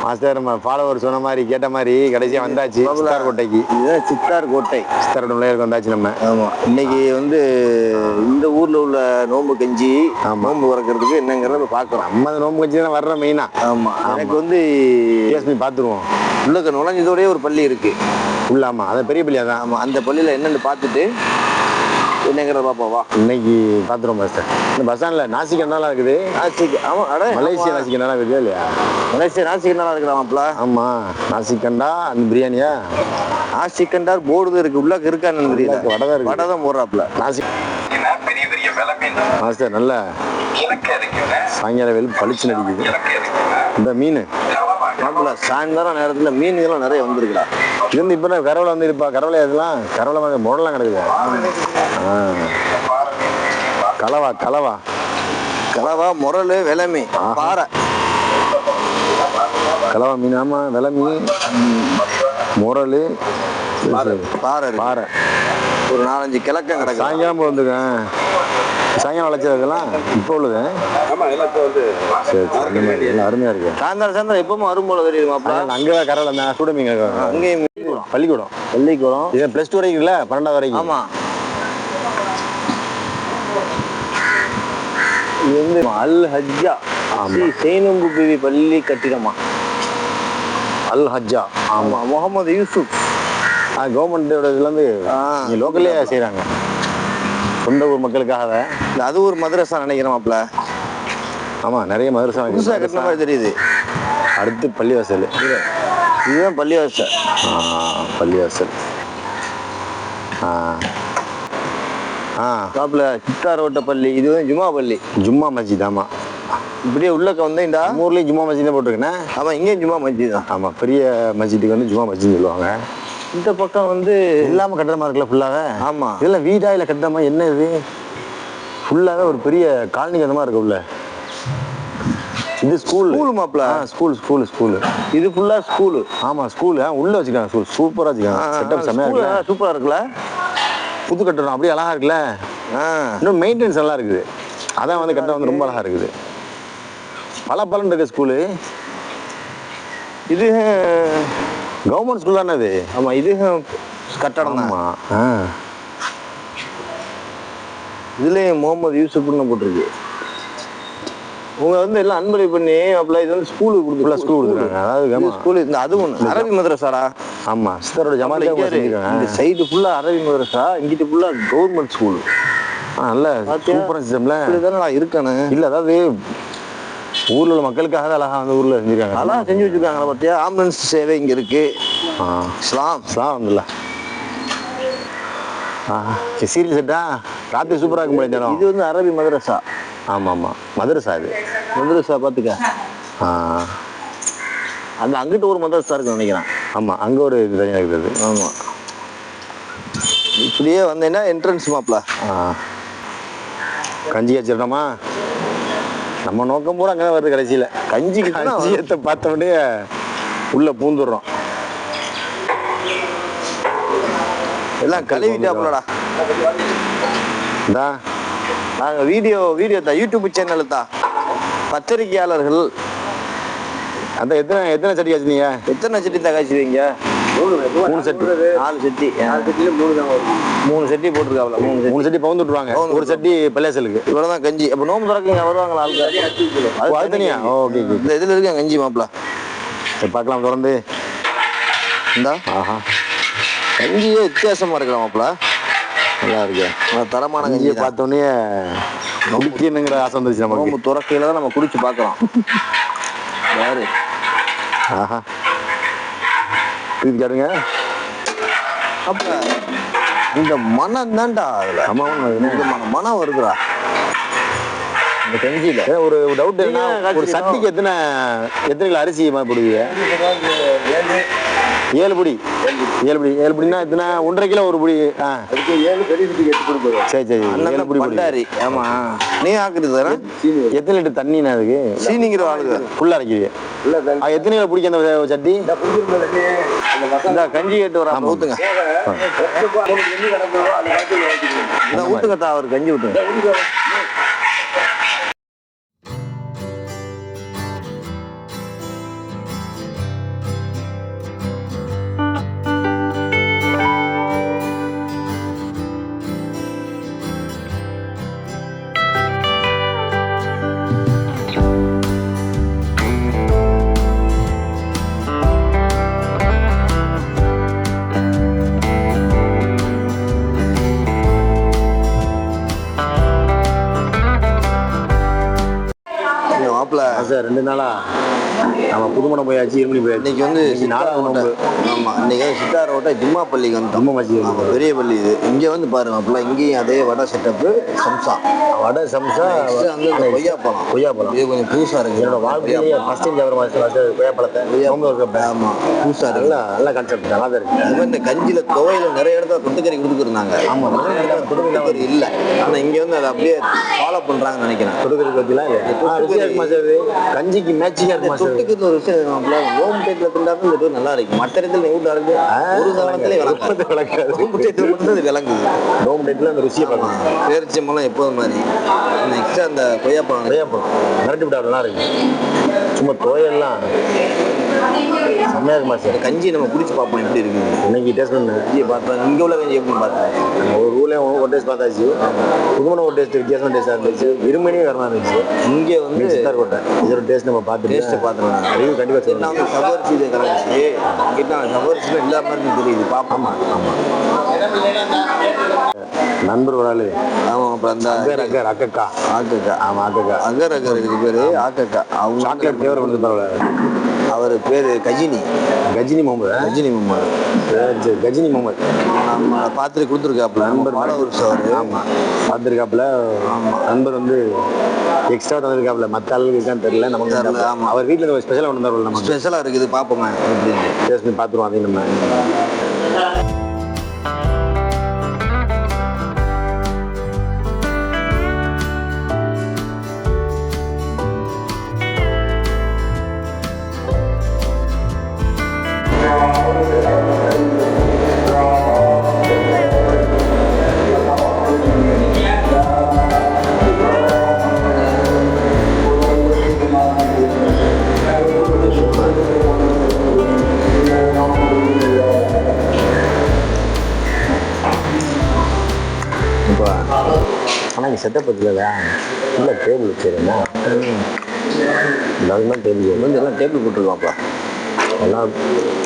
Master நம்ம follower சொன்ன மாதிரி கேட்ட மாதிரி கடைசியா வந்தாச்சு சித்தார் கோட்டைக்கு இதுதான் சித்தார் கோட்டை சித்தார் பிள்ளையருக்கு வந்தாச்சு நம்ம. ஆமா. இன்னைக்கு வந்து இந்த ஊர்ல உள்ள நோன்பு கஞ்சி நோன்பு உறக்கிறதுக்கு என்னங்கிறத பாக்குறோம் நம்ம அந்த நோம்பு கட்சி தான் வர்ற மெயினா ஆமா. எனக்கு வந்து பண்ணி பார்த்துருவோம் உள்ளக்க நுழைஞ்சதோடய ஒரு பள்ளி இருக்கு. உள்ளாமா அதை பெரிய பள்ளியா தான். ஆமா. அந்த பள்ளியில என்னன்னு பார்த்துட்டு என்னங்கிறத பாப்பா வா. இன்னைக்கு பார்த்துருவோம் மாஸ்டர் இந்த பஸ் ஸ்டாண்ட்ல நாசிக் என்னலாம் இருக்குது? நாசிக் ஆமா அட மலேசியா நாசிக் என்னலாம் இருக்குது இல்லையா? மலேசியா நாசிக் நல்லா இருக்கிறாமாப்ல ஆமா நாசிக் கண்டா அந்த பிரியாணியா? நாசிக் கண்டார் போர்டு இருக்கு உள்ளக்க இருக்கான்னு தெரியல. வடை தான் இருக்கு. வடை தான் போடுறாப்ல. நாசிக் பெரிய பெரிய விலை மீன். மாஸ்டர் நல்ல இலக்கு இருக்குங்க சாயங்கால வெயில் பளிச்சு நடிக்குது. இந்த மீன். சாயந்தரம் நேரத்துல மீன்கள்லாம் நிறைய வந்திருக்குடா. இது வந்து இப்போ கரவலை வந்து இருப்பா. கரவலை இதெல்லாம் கரவலை வந்து முடலாம் கிடக்குது? ஆ. கலவா கலவா. கலவா முரல் விளமி பாறை. கலவா மீன் ஆமா விலை மீன் முரல் பாறை. பாறை ஒரு நாலஞ்சு கிழக்கம் கிடக்கு. சாயங்காலம் வந்துருக்கேன் சாயங்காலம் அழைச்சது இதெல்லாம் இப்போ உள்ளது சரி சரி அந்த மாதிரி எல்லாம் அருமையா இருக்கு. சாயந்தரம் சாயந்தரம் எப்பவும் வரும்போது தெரியுமாப்ல அங்கே கரவலை தான் சுட மீன். அங்கேயும் பள்ளிக்கூடம். பள்ளிக்கூடம். இது ப்ளஸ் டூ வரைக்கும் இல்லை பன்னெண்டாவது வரைக்கும். ஆமா. இது வந்து அல் ஹஜ்ஜா. ஸ்ரீ சேனும்பு பிவி பள்ளி கட்டிடமா. அல் ஹஜ்ஜா. ஆமா முகமது யூசுப். கவர்மெண்ட்டோட இதுலேருந்து லோக்கல்லே செய்கிறாங்க சொந்த ஊர் மக்களுக்காக அது ஒரு மதரசா நினைக்கிறேன் மாப்ள ஆமாம் நிறைய மதரசா புதுசா கட்டின. மாதிரி தெரியுது. அடுத்து பள்ளிவாசல். இதுதான் பள்ளிவாசல். பள்ளிவாசல். ஆ. ஆ. மாப்ள சித்தார் ஓட்ட பள்ளி இது வந்து ஜுமா பள்ளி. ஜும்மா மஸ்ஜித் ஆமாம் இப்படியே உள்ளக்க வந்தேன்டா. நம்ம ஊர்லேயும் ஜும்மா மஸ்ஜித் போட்டிருக்கேண்ணே ஆமா இங்கேயும் ஜுமா மஸ்ஜித் தான். ஆமாம் பெரிய மஸ்ஜித்துக்கு வந்து ஜும்மா மஸ்ஜித் சொல்லுவாங்க. இந்த பக்கம் வந்து இல்லாமல் கட்டடமா இருக்குல்ல ஃபுல்லாகவே ஆமா. இதெல்லாம் வீடா இல்லை கட்டடமா? என்ன இது ஃபுல்லாகவே ஒரு பெரிய காலனி மாதிரி இருக்கு உள்ள இது ஸ்கூல் ஸ்கூல் மாப்ள? ஆ ஸ்கூல் ஸ்கூல் ஸ்கூல் இது ஃபுல்லா ஸ்கூலு ஆமா ஸ்கூல் உள்ள வச்சுக்காங்க ஸ்கூல் சூப்பரா வச்சுக்காங்க. செட்டப் செம்மையா இருக்குல்ல? சூப்பரா இருக்குல்ல? புது கட்டடம் அப்படியே அழகா இருக்குல்ல? இன்னும் மெயின்டெனன்ஸ் நல்லா இருக்குது. அதான் வந்து கட்டடம் வந்து ரொம்ப அழகா இருக்குது. பல பலன் இருக்க ஸ்கூலு இது கவர்மெண்ட் ஸ்கூல் தானே அது? ஆமா இது கட்டடம் தான். இதுலயும் முகமது யூசுப்னு போட்டிருக்கு. உங்க வந்து எல்லாம் அன்பளி பண்ணி அப்பல இது வந்து ஸ்கூலுக்கு ஃபுல்லா கொடுத்து ஸ்கூல் கொடுத்துருக்காங்க அதாவது ஸ்கூல் இந்த அது ஒண்ணு. அரபி மதரசாரா ஆமா. சித்தரோட இரு. இந்த சைடு ஃபுல்லா அரபி மதரசா இங்கிட்டு ஃபுல்லா கவர்மெண்ட் ஸ்கூல் நல்ல? சூப்பரா சிஸ்டம்ல இப்படிதானே நான் இருக்கானு இல்ல அதாவது ஊர்ல உள்ள மக்களுக்காக தான் அழகா வந்து ஊர்ல செஞ்சிருக்காங்க. அதெல்லாம் செஞ்சு வச்சிருக்காங்களா பாத்தியா? ஆம்புலன்ஸ் சேவை இங்க இருக்கு. இஸ்லாம். ஸ்லாம் வந்துல ஆஹா சீரியல் செட்டா ராத்திரி சூப்பரா இருக்கும் இது வந்து அரபி மதரசா ஆமா ஆமா மதுரசா இது மதரசா பாத்துக்க ஆ. அந்த அங்கிட்டு ஒரு மதரசா இருக்குன்னு நினைக்கிறேன். ஆமா அங்க ஒரு இது தனியா இருக்குது. ஆமா. இப்படியே வந்தேன்னா என்ட்ரன்ஸ் மாப்ள. ஆ. கஞ்சி வச்சிடணுமா? நம்ம நோக்கம் பூரா அங்கே வருது கடைசியில. கஞ்சி கஞ்சியத்தை பார்த்த உடனே உள்ள பூந்துடுறோம். எல்லாம் கழுவிட்டாப்லடா இந்தா. நாங்க வீடியோ வீடியோ தான் யூடியூப் சேனல் தான் பத்திரிகையாளர்கள் அந்த எத்தனை எத்தனை செடி வச்சிருந்தீங்க எத்தனை செட்டி தான் காய்ச்சுவீங்க மூணு செட்டு நாலு செட்டி மூணு செட்டி போட்டிருக்காப்ல மூணு செட்டி மூணு செடி பவுந்து விட்டுருவாங்க. ஒரு செடி பள்ளியாசலுக்கு. இவ்வளவுதான் கஞ்சி. அப்ப நோம்பு திறக்குங்க வருவாங்களா ஆளுங்க? ஓ, அது தனியா? ஓகே இந்த இதுல இருக்க கஞ்சி சரி பார்க்கலாம் தொடர்ந்து. இந்தா. ஆஹா. கஞ்சியே வித்தியாசமா இருக்கலாம் மாப்ள. நல்லா இருக்கு தரமான கஞ்சி கஞ்சியை தான். பார்த்த உடனே குடிக்கணுங்கிற ஆசை வந்துச்சு நமக்கு. நோம்பு துறக்கையில தான் நம்ம குடிச்சு பார்க்கலாம் யாரு? ஆஹா. இது கேட்டுங்க அப்ப இந்த மனம் தான்டா அதுல. ஆமா ஆமா இந்த மனம் வருதுடா. இந்த கஞ்சியில. ஒரு டவுட் என்ன ஒரு. சட்டிக்கு எத்தனை எத்தனை அரிசி போடுவீங்க? ஏழு பொடி. ஏழு பொடி. ஏழு பொடினா எத்தனை ஒன்றரை கிலோ ஒரு பொடி. ஆ. அதுக்கு ஏழு பெரிய கொடுப்போம் சரி சரி. ஏழு பொடி பொடி. பண்டாரி. ஆமா. நீ ஆக்குறது தானே? எத்தனை லிட்டர் தண்ணிண்ணா அதுக்கு? சீனிங்கிற ஆளுங்க ஃபுல்லாக அரைக்கிறீங்க எத்தனை கிலோ பிடிக்கும் அந்த சட்டி? இந்த கஞ்சி கேட்டு வர. ஊத்துங்க. இந்த ஊத்துங்க தா அவர் கஞ்சி ஊத்துங்க. ரெண்டு நாளா? நம்ம புதுமணம் போயாச்சு இருமணி போயாச்சு இன்னைக்கு வந்து நாலாவது நோம்பு ஆமா. இன்னைக்கு வந்து சித்தார் ரோட்டை ஜும்மா பள்ளிக்கு வந்து மச்சி ஆமா பெரிய பள்ளி இது. இங்க வந்து பாருங்க அப்பெல்லாம் இங்கேயும் அதே வடை செட்டப்பு சம்சா. வடை சம்சா வந்து கொய்யாப்பழம். கொய்யாப்பழம். இது கொஞ்சம் புதுசா இருக்கு. என்னோட வாழ்க்கையிலேயே ஃபர்ஸ்ட் டைம் ஜவர் மாஸ்டர் கொய்யாப்பழத்தை நோம்பு வைக்கப்ப ஆமா புதுசா இருக்கு. நல்லா கான்செப்ட் நல்லா தான் இருக்கு. அது மாதிரி இந்த கஞ்சில துவையில நிறைய இடத்துல கொத்துக்கறி கொடுத்துருந்தாங்க ஆமா. கொத்துக்கறி இல்ல. ஆனா இங்க வந்து அதை அப்படியே ஃபாலோ பண்றாங்கன்னு நினைக்கிறேன். தொடுக்கறி பத்திலாம் இல்லை. கஞ்சிக்கு மேட்சிங்கா இருக்கு தொட்டுக்கு ஒரு விஷயம் ஓம் டேட்ல திண்டாலும் இந்த டூர் நல்லா இருக்கும் மற்ற இடத்துல நீ வீட்டு இருக்கு ஒரு காலத்துல விளக்காது, விளக்காது. ஓம் டேட்ல மட்டும் அது விளங்குது ஓம் டேட்ல அந்த ருசியை பார்க்கலாம் பேரிச்சம்பழம் எப்போதும் மாதிரி நெக்ஸ்ட் அந்த கொய்யாப்பழம் கொய்யாப்பழம் மிரட்டி விட்டா நல்லா இருக்கு சும்மா தோயெல்லாம் செம்மையா இருக்கு மாஸ்டர் இந்த கஞ்சி நம்ம குடிச்சு பார்ப்போம் எப்படி இருக்குது இன்னைக்கு டேஸ்ட் பண்ணு கஞ்சியை பார்த்தோம் இங்க உள்ள கஞ்சி எப்படி பார்த்தேன் ஒரு ஊர்லயும் ஒரு டேஸ்ட் பார்த்தாச்சு. புதுமண ஒரு டேஸ்ட் வித்தியாசமான டேஸ்டா இருந்துச்சு. இருமணியும் வரமா இருந்துச்சு. இங்கே வந்து சித்தார் கோட்டை இதோட டேஸ்ட் நம்ம பார்த்துட்டு டேஸ்ட் பார்த்துருவேன் ரிவ்யூ கண்டிப்பா சரி நான் வந்து சபரிசி இது கலந்துச்சு கிட்ட சபரிசியில் எல்லா மாதிரி தெரியுது. பாப்போமா. ஆமா. நண்பர் ஒரு ஆளு ஆமாம் அப்புறம் அந்த அக்கர் அக்கர் அக்கக்கா ஆக்கக்கா ஆமா அக்கக்கா. அகர் அகர் இதுக்கு பேரு ஆக்கக்கா அவங்க சாக்லேட் ஃபிளேவர் வந்து பரவாயில்ல. அவர் பேரு கஜினி. கஜினி முகமது. கஜினி முகமது. சரி, சரி. கஜினி முகமது. நம்ம பார்த்துட்டு கொடுத்துருக்காப்புல. நண்பர் ஃபாலோவர்ஸ் அவர். ஆமா பார்த்துருக்காப்புல நண்பர் வந்து எக்ஸ்ட்ரா தந்திருக்காப்புல. மற்ற ஆளுக்கு இருக்கான்னு தெரியல. நமக்கு தெரியல. ஆமா. அவர் வீட்டில் ஸ்பெஷலாக ஒன்று தருவோம் நமக்கு. ஸ்பெஷலாக இருக்குது பார்ப்போமே அப்படின்னு பண்ணி பார்த்துருவோம் அதையும் நம்ம. செட்டப் இருக்குல்ல இல்லை டேபிள் சரிண்ணா எல்லாருமே டேபிள் வந்து எல்லாம் டேபிள் போட்டிருக்கோம்ப்பா எல்லாம்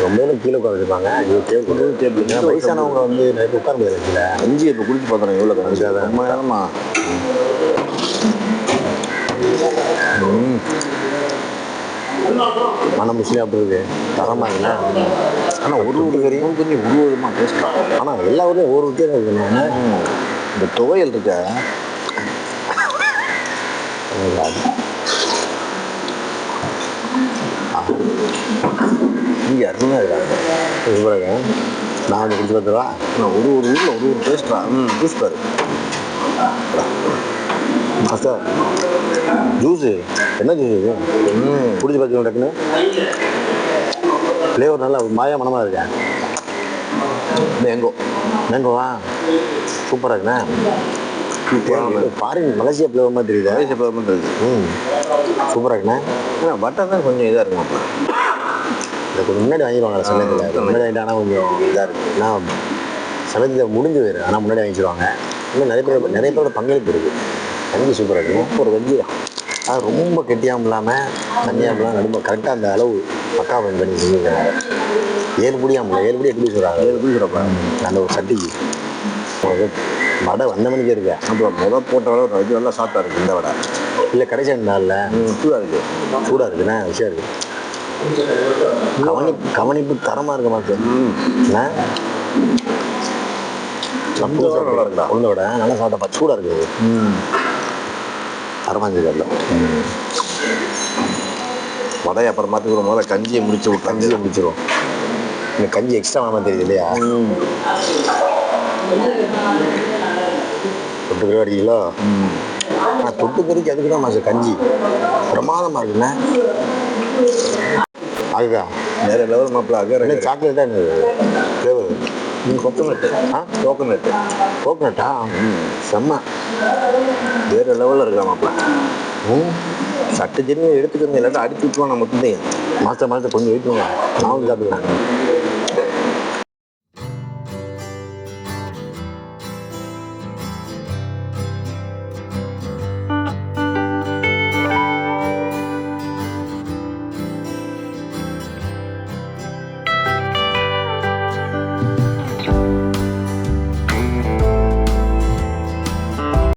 ரொம்ப பேரும் கீழே உட்காந்துருப்பாங்க இது டேபிள் டேபிள் வயசானவங்க வந்து நிறைய உட்கார முடியாது கஞ்சி இப்போ குடிச்சு பார்த்தோம் எவ்வளோ கஞ்சி அதான். ரொம்ப நேரமா? மனம் முஸ்லீம் அப்படி இருக்கு. தரமா இருக்குண்ணா ஆனால் ஒரு ஒரு கறியும் கொஞ்சம் ஒரு விதமாக டேஸ்ட்டாக ஆனால் எல்லா ஊர்லேயும் ஒரு வித்தியாசம் இருக்குண்ணா இந்த துவையல் இருக்க? இங்கே அருமையாக இருக்காங்க. சூப்பராக நான் வந்து குடிச்சு ஒரு ஒரு ஊரில் ஒரு ஒரு டேஸ்ட்டா ம் ஜூஸ் பாரு. ஜூஸு என்ன ஜூஸ் இது? ம் குடிச்சு பார்த்து டக்குன்னு. ஃப்ளேவர் நல்லா மாயா மனமாக இருக்கேன் மேங்கோ மேங்கோவா சூப்பராக இருக்குண்ணே. ஃபாரின் மலேசியா ஃப்ளேவர் மாதிரி தெரியுதா? மலேசியா பண்ணுறது ம். சூப்பராக இருக்குண்ணா. ஆனால் பட்டர் தான் கொஞ்சம் இதாக இருக்குமாப்பா இதை கொஞ்சம் முன்னாடி வாங்கிடுவாங்க சமயத்தில். முன்னாடி வாங்கிட்டு ஆனால் கொஞ்சம் இதாக இருக்குது நான் சமயத்தில் முடிஞ்சு போயிரு ஆனால் முன்னாடி வாங்கிடுவாங்க. இன்னும் நிறைய பேர் நிறைய பேரோட பங்களிப்பு இருக்குது கஞ்சி சூப்பராக இருக்குது ஒரு வெஜ்ஜி அது ரொம்ப கெட்டியாகவும் இல்லாமல் தண்ணியாக இல்லாமல் நடும்ப கரெக்டாக அந்த அளவு பக்கா பயன் பண்ணி செஞ்சுருக்காங்க. ஏழு புடியாமல ஏழு புடி எப்படி சொல்கிறாங்க ஏழு புடி சொல்கிறப்ப அந்த ஒரு சட்டிக்கு. வடை வந்த மணிக்கே இருக்கா. அப்புறம் முத போட்ட விட ஒரு இது நல்லா சாப்பிட்டா இருக்கு இந்த வடை. இல்லை கடைசி நாளில் ம் சூடாக இருக்கு. சூடாக இருக்குண்ணா விஷயம் இருக்குது கவனி கவனிப்பு தரமாக இருக்க மாட்டேன் இந்த வடை நல்லா சாப்பிட்டா சூடாக இருக்குது ம். தரமாஞ்சு வடை அப்புறம் பார்த்துக்கிறோம் முதல்ல கஞ்சியை முடிச்சு விட்டாங்க கஞ்சியை முடிச்சிருவோம். இந்த கஞ்சி எக்ஸ்ட்ரா வேணாமா தெரியுது இல்லையா? ம் தொட்டுக்கறி அடிக்கலோ ம். ஆனால் தொட்டுக்கறிக்கு அதுக்கு தான் மாசம் கஞ்சி. பிரமாதமாக இருக்குண்ணே. அதுதான் வேற லெவல் மாப்பிள்ள அகர் சாக்லேட்டாக என்னது? ஃப்ளேவர் கொக்கனட்டு ஆ? கோகனட்டு கோகனட்டா செம்ம. வேற லெவலில் இருக்கா மாப்பிள்ள ம். சட்டு ஜென்மம் எடுத்துக்கிறது இல்லாட்டா அடிச்சு விட்டுருவான் நம்ம மொத்தத்தையும் மாஸ்டர் மாஸ்டர் கொஞ்சம் பண்ணுங்க. நான் சாப்பிடுவேன்